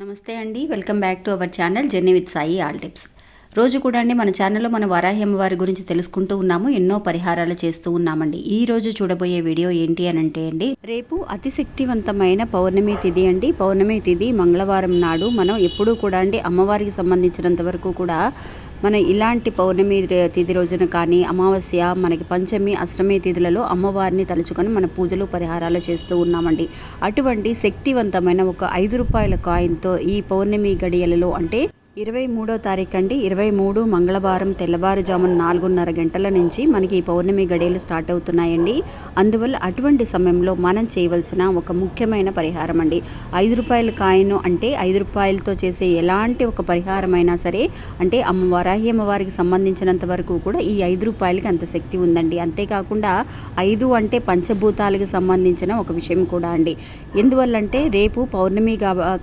నమస్తే అండి. Welcome back to our channel journey with Sai all tips. రోజు కూడా అండి మన ఛానల్లో మన వరాహి వారి గురించి తెలుసుకుంటూ ఉన్నాము ఎన్నో పరిహారాలు చేస్తూ ఉన్నామండి. ఈ రోజు చూడబోయే వీడియో ఏంటి అని అంటే అండి రేపు అతి శక్తివంతమైన పౌర్ణమి తిథి అండి. పౌర్ణమి తిథి మంగళవారం నాడు మనం ఎప్పుడూ కూడా అండి అమ్మవారికి సంబంధించినంత వరకు కూడా మనం ఇలాంటి పౌర్ణమి తిథి రోజున కానీ అమావాస్య మనకి పంచమి అష్టమి తిథులలో అమ్మవారిని తలుచుకొని మన పూజలు పరిహారాలు చేస్తూ ఉన్నామండి. అటువంటి శక్తివంతమైన ఒక ఐదు రూపాయల కాయిన్తో ఈ పౌర్ణమి గడియలలో అంటే ఇరవై మూడో తారీఖు అండి ఇరవై మూడు మంగళవారం తెల్లవారుజామున నాలుగున్నర గంటల నుంచి మనకి ఈ పౌర్ణమి గడియలు స్టార్ట్ అవుతున్నాయండి. అందువల్ల అటువంటి సమయంలో మనం చేయవలసిన ఒక ముఖ్యమైన పరిహారం అండి. ఐదు రూపాయల కాయను అంటే ఐదు రూపాయలతో చేసే ఎలాంటి ఒక పరిహారం అయినా సరే అంటే అమ్మ వరాహి అమ్మవారికి సంబంధించినంత వరకు కూడా ఈ ఐదు రూపాయలకి అంత శక్తి ఉందండి. అంతేకాకుండా ఐదు అంటే పంచభూతాలకు సంబంధించిన ఒక విషయం కూడా అండి. ఎందువల్లంటే రేపు పౌర్ణమి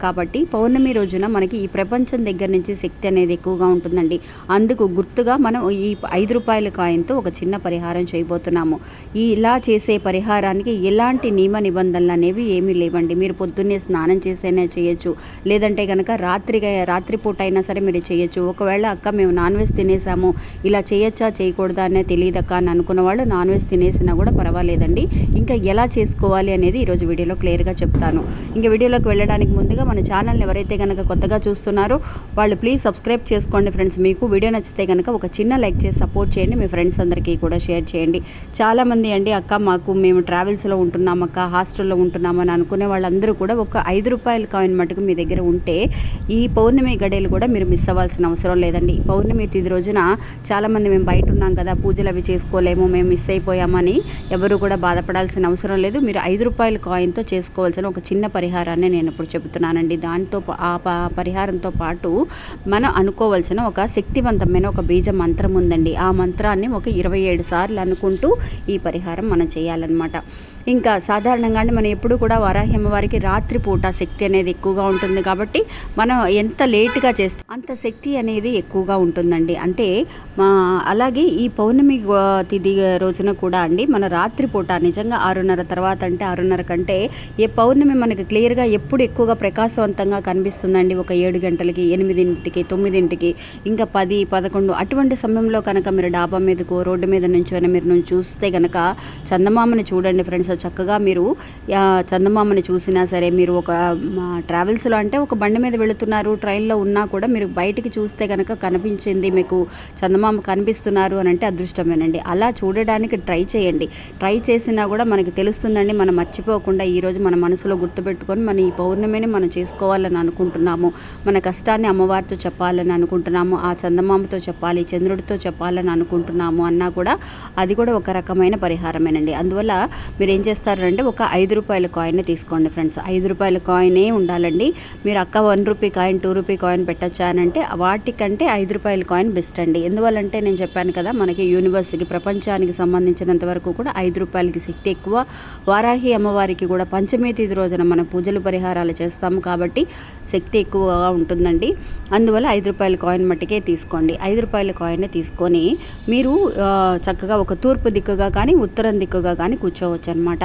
కాబట్టి పౌర్ణమి రోజున మనకి ఈ ప్రపంచం దగ్గర నుంచి శక్తి అనేది ఎక్కువగా ఉంటుందండి. అందుకు గుర్తుగా మనం ఈ ఐదు రూపాయల కాయంతో ఒక చిన్న పరిహారం చేయబోతున్నాము. ఈ ఇలా చేసే పరిహారానికి ఎలాంటి నియమ నిబంధనలు అనేవి ఏమీ లేవండి. మీరు పొద్దున్నే స్నానం చేసైనా చేయొచ్చు. లేదంటే కనుక రాత్రి రాత్రిపూట అయినా సరే మీరు చేయొచ్చు. ఒకవేళ అక్క మేము నాన్ వెజ్ తినేసాము ఇలా చేయొచ్చా చేయకూడదా అనే తెలియదు అక్క అని అనుకున్న వాళ్ళు నాన్ వెజ్ తినేసినా కూడా పర్వాలేదండి. ఇంకా ఎలా చేసుకోవాలి అనేది ఈరోజు వీడియోలో క్లియర్గా చెప్తాను. ఇంకా వీడియోలోకి వెళ్ళడానికి ముందుగా మన ఛానల్ని ఎవరైతే కనుక కొత్తగా చూస్తున్నారో వాళ్ళు ప్లీజ్ సబ్స్క్రైబ్ చేసుకోండి ఫ్రెండ్స్ మీకు వీడియో నచ్చితే కనుక ఒక చిన్న లైక్ చేసి సపోర్ట్ చేయండి. మీ ఫ్రెండ్స్ అందరికీ కూడా షేర్ చేయండి. చాలామంది అండి అక్క మాకు మేము ట్రావెల్స్లో ఉంటున్నాం అక్క హాస్టల్లో ఉంటున్నామని అనుకునే వాళ్ళందరూ కూడా ఒక ఐదు రూపాయల కాయిన్ మటుకు మీ దగ్గర ఉంటే ఈ పౌర్ణమి గడియలు కూడా మీరు మిస్ అవ్వాల్సిన అవసరం లేదండి. ఈ పౌర్ణమి తిది రోజున చాలామంది మేము బయట ఉన్నాం కదా పూజలు అవి చేసుకోలేము మేము మిస్ అయిపోయామని ఎవరు కూడా బాధపడాల్సిన అవసరం లేదు. మీరు ఐదు రూపాయల కాయిన్తో చేసుకోవాల్సిన ఒక చిన్న పరిహారాన్ని నేను ఇప్పుడు చెబుతున్నానండి. దాంతో పా- ఆ ప- పరిహారంతో పాటు మనం అనుకోవాల్సిన ఒక శక్తివంతమైన ఒక బీజ మంత్రం ఉందండి. ఆ మంత్రాన్ని ఒక ఇరవై ఏడు సార్లు అనుకుంటూ ఈ పరిహారం మనం చేయాలన్నమాట. ఇంకా సాధారణంగా మనం ఎప్పుడు కూడా వరాహి అమ్మవారికి రాత్రిపూట శక్తి అనేది ఎక్కువగా ఉంటుంది కాబట్టి మనం ఎంత లేటుగా చేస్తే అంత శక్తి అనేది ఎక్కువగా ఉంటుందండి. అంటే మా అలాగే ఈ పౌర్ణమి తిథి రోజున కూడా అండి మన రాత్రిపూట నిజంగా ఆరున్నర తర్వాత అంటే ఆరున్నర కంటే ఏ పౌర్ణమి మనకి క్లియర్గా ఎప్పుడు ఎక్కువగా ప్రకాశవంతంగా కనిపిస్తుందండి. ఒక ఏడు గంటలకి ఎనిమిదింటికి తొమ్మిదింటికి ఇంకా పది పదకొండు అటువంటి సమయంలో కనుక మీరు డాబా మీదకో రోడ్డు మీద నుంచో మీరు నుంచి చూస్తే కనుక చందమామని చూడండి ఫ్రెండ్స్. చక్కగా మీరు చందమామని చూసినా సరే మీరు ఒక ట్రావెల్స్లో అంటే ఒక బండి మీద వెళుతున్నారు ట్రైన్లో ఉన్నా కూడా మీరు బయటికి చూస్తే కనుక కనిపించింది మీకు చందమామ కనిపిస్తున్నారు అని అంటే అదృష్టమేనండి. అలా చూడడానికి ట్రై చేయండి. ట్రై చేసినా కూడా మనకి తెలుస్తుందండి. మనం మర్చిపోకుండా ఈరోజు మన మనసులో గుర్తుపెట్టుకొని మన ఈ పౌర్ణమిని మనం చేసుకోవాలని అనుకుంటున్నాము. మన కష్టాన్ని అమ్మవారితో చెప్పాలని అనుకుంటున్నాము. ఆ చందమామతో చెప్పాలి చంద్రుడితో చెప్పాలని అనుకుంటున్నాము అన్నా కూడా అది కూడా ఒక రకమైన పరిహారమేనండి. అందువల్ల మీరు ఏం చేస్తారంటే ఒక ఐదు రూపాయల కాయిన్ తీసుకోండి ఫ్రెండ్స్. ఐదు రూపాయల కాయినే ఉండాలండి. మీరు అక్క one rupee coin two rupee coin పెట్టచ్చా చెప్పానంటే అంటే వాటికంటే ఐదు రూపాయల కాయిన్ బెస్ట్ అండి. ఎందువల్లంటే నేను చెప్పాను కదా మనకి యూనివర్స్కి ప్రపంచానికి సంబంధించినంత వరకు కూడా ఐదు రూపాయలకి శక్తి ఎక్కువ. వారాహి అమ్మవారికి కూడా పంచమి తిథి రోజున మన పూజలు పరిహారాలు చేస్తాము కాబట్టి శక్తి ఎక్కువగా ఉంటుందండి. అందువల్ల ఐదు రూపాయల కాయిన్ మట్టుకే తీసుకోండి. ఐదు రూపాయల కాయిన్ తీసుకొని మీరు చక్కగా ఒక తూర్పు దిక్కుగా కానీ ఉత్తరం దిక్కుగా కానీ కూర్చోవచ్చు అనమాట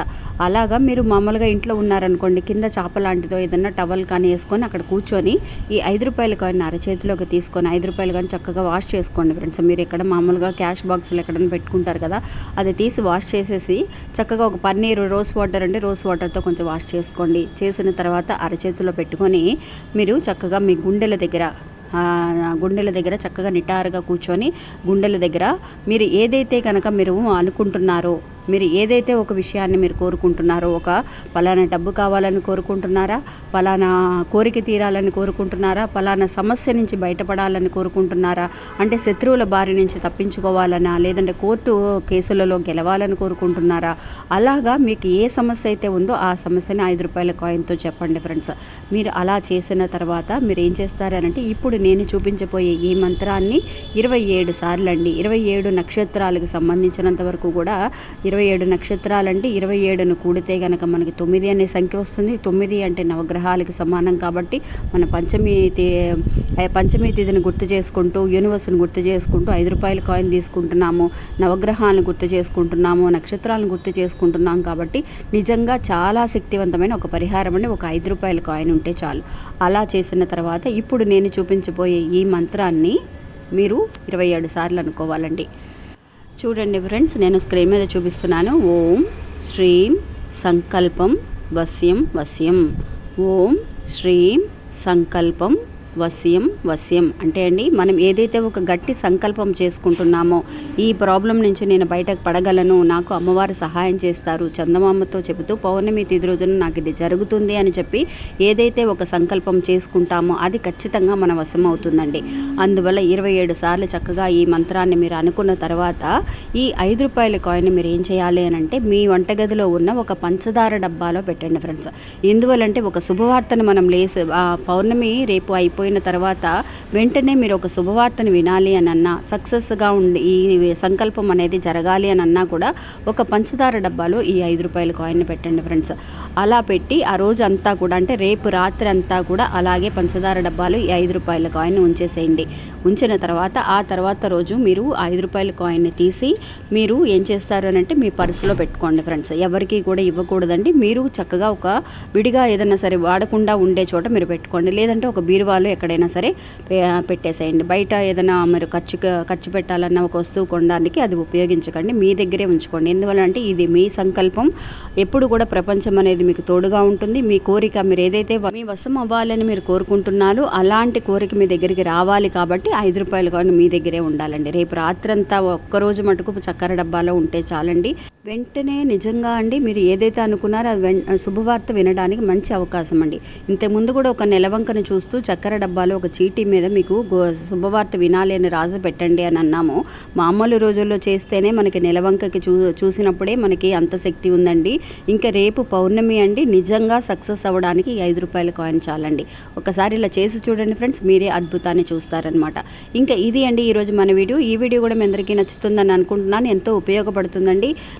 అలాగా మీరు మామూలుగా ఇంట్లో ఉన్నారనుకోండి కింద చాప లాంటిదో ఏదన్నా టవల్ కానీ వేసుకొని అక్కడ కూర్చొని ఈ ఐదు రూపాయల కాయిన్ చేతిలోకి తీసుకొని ఐదు రూపాయలు కానీ చక్కగా వాష్ చేసుకోండి ఫ్రెండ్స్ మీరు ఎక్కడ మామూలుగా క్యాష్ బాక్సులు ఎక్కడైనా పెట్టుకుంటారు కదా అది తీసి వాష్ చేసేసి చక్కగా ఒక పన్నీరు రోజ్ వాటర్ అంటే రోజ్ వాటర్తో కొంచెం వాష్ చేసుకోండి. చేసిన తర్వాత అరచేతిలో పెట్టుకొని మీరు చక్కగా మీ గుండెల దగ్గర గుండెల దగ్గర చక్కగా నిటారుగా కూర్చొని గుండెల దగ్గర మీరు ఏదైతే కనుక మీరు అనుకుంటున్నారో మీరు ఏదైతే ఒక విషయాన్ని మీరు కోరుకుంటున్నారో ఒక పలానా డబ్బు కావాలని కోరుకుంటున్నారా పలానా కోరిక తీరాలని కోరుకుంటున్నారా పలానా సమస్య నుంచి బయటపడాలని కోరుకుంటున్నారా అంటే శత్రువుల బారి నుంచి తప్పించుకోవాలనా లేదంటే కోర్టు కేసులలో గెలవాలని కోరుకుంటున్నారా అలాగా మీకు ఏ సమస్య అయితే ఉందో ఆ సమస్యని ఐదు రూపాయల కాయిన్తో చెప్పండి ఫ్రెండ్స్. మీరు అలా చేసిన తర్వాత మీరు ఏం చేస్తారనంటే ఇప్పుడు నేను చూపించబోయే ఈ మంత్రాన్ని ఇరవై ఏడు సార్లు అండి. ఇరవై ఏడు నక్షత్రాలకు సంబంధించినంత వరకు కూడా ఇరవై ఏడు నక్షత్రాలంటే ఇరవై ఏడును కూడితే గనక మనకి తొమ్మిది అనే సంఖ్య వస్తుంది. తొమ్మిది అంటే నవగ్రహాలకి సమానం కాబట్టి మన పంచమి తి- పంచమి తిథిని గుర్తు చేసుకుంటూ యూనివర్స్ని గుర్తు చేసుకుంటూ ఐదు రూపాయల కాయిన్ తీసుకుంటున్నాము. నవగ్రహాలను గుర్తు చేసుకుంటున్నాము. నక్షత్రాలను గుర్తు చేసుకుంటున్నాం కాబట్టి నిజంగా చాలా శక్తివంతమైన ఒక పరిహారం అండి. ఒక ఐదు రూపాయల కాయిన్ ఉంటే చాలు. అలా చేసిన తర్వాత ఇప్పుడు నేను చూపించబోయే ఈ మంత్రాన్ని మీరు ఇరవై ఏడు సార్లు అనుకోవాలండి. చూడండి ఫ్రెండ్స్ నేను స్క్రీన్ మీద చూపిస్తున్నాను. ఓం శ్రీం సంకల్పం వస్యం వస్యం ఓం శ్రీం సంకల్పం వస్యం వస్యం అంటే అండి మనం ఏదైతే ఒక గట్టి సంకల్పం చేసుకుంటున్నామో ఈ ప్రాబ్లం నుంచి నేను బయటకు పడగలను నాకు అమ్మవారు సహాయం చేస్తారు చందమామతో చెబుతూ పౌర్ణమి తిది రోజున నాకు ఇది జరుగుతుంది అని చెప్పి ఏదైతే ఒక సంకల్పం చేసుకుంటామో అది ఖచ్చితంగా మన వశం అవుతుందండి. అందువల్ల ఇరవై ఏడు సార్లు చక్కగా ఈ మంత్రాన్ని మీరు అనుకున్న తర్వాత ఈ ఐదు రూపాయల కాయిన్ మీరు ఏం చేయాలి అని అంటే మీ వంటగదిలో ఉన్న ఒక పంచదార డబ్బాలో పెట్టండి ఫ్రెండ్స్ ఎందువల్లంటే ఒక శుభవార్తను మనం లేసి ఆ పౌర్ణమి రేపు అయిపోయిన తర్వాత వెంటనే మీరు ఒక శుభవార్తను వినాలి అని అన్నా సక్సెస్గా ఉండి ఈ సంకల్పం అనేది జరగాలి అని అన్నా కూడా ఒక పంచదార డబ్బాలో ఈ ఐదు రూపాయల కాయిన్ పెట్టండి ఫ్రెండ్స్. అలా పెట్టి ఆ రోజు అంతా కూడా అంటే రేపు రాత్రి అంతా కూడా అలాగే పంచదార డబ్బాలు ఈ ఐదు రూపాయల కాయిన్ ఉంచేసేయండి. ఉంచిన తర్వాత ఆ తర్వాత రోజు మీరు ఐదు రూపాయల కాయిన్ని తీసి మీరు ఏం చేస్తారు అని అంటే మీ పర్సులో పెట్టుకోండి ఫ్రెండ్స్. ఎవరికి కూడా ఇవ్వకూడదండి. మీరు చక్కగా ఒక విడిగా ఏదైనా సరే వాడకుండా ఉండే చోట మీరు పెట్టుకోండి. లేదంటే ఒక బీరువాలో ఎక్కడైనా సరే పెట్టేసేయండి. బయట ఏదైనా మీరు ఖర్చు ఖర్చు పెట్టాలన్న ఒక వస్తువు కొనడానికి అది ఉపయోగించకండి. మీ దగ్గరే ఉంచుకోండి. ఎందువల్ల అంటే ఇది మీ సంకల్పం. ఎప్పుడు కూడా ప్రపంచం అనేది మీకు తోడుగా ఉంటుంది. మీ కోరిక మీరు ఏదైతే మీ వశం అవ్వాలని మీరు కోరుకుంటున్నారో అలాంటి కోరిక మీ దగ్గరికి రావాలి కాబట్టి ఐదు రూపాయలు కానీ మీ దగ్గరే ఉండాలండి. రేపు రాత్రంతా ఒక్కరోజు మటుకు చక్కెర డబ్బాలో ఉంటే చాలండి. వెంటనే నిజంగా అండి మీరు ఏదైతే అనుకున్నారో అది శుభవార్త వినడానికి మంచి అవకాశం అండి. ఇంతకుముందు కూడా ఒక నెలవంకను చూస్తూ చక్కెర డబ్బాలో ఒక చీటీ మీద మీకు గో శుభవార్త వినాలి అని రాసి పెట్టండి అని అన్నాము. మామూలు రోజుల్లో చేస్తేనే మనకి నెలవంకకి చూ చూసినప్పుడే మనకి అంత శక్తి ఉందండి. ఇంకా రేపు పౌర్ణమి అండి నిజంగా సక్సెస్ అవ్వడానికి ఐదు రూపాయల కాయిన్ చాలండి. ఒకసారి ఇలా చేసి చూడండి ఫ్రెండ్స్ మీరే అద్భుతాన్ని చూస్తారనమాట ఇంకా ఇది అండి ఈరోజు మన వీడియో. ఈ వీడియో కూడా మీ అందరికీ నచ్చుతుందని అనుకుంటున్నాను. ఎంతో ఉపయోగపడుతుందండి.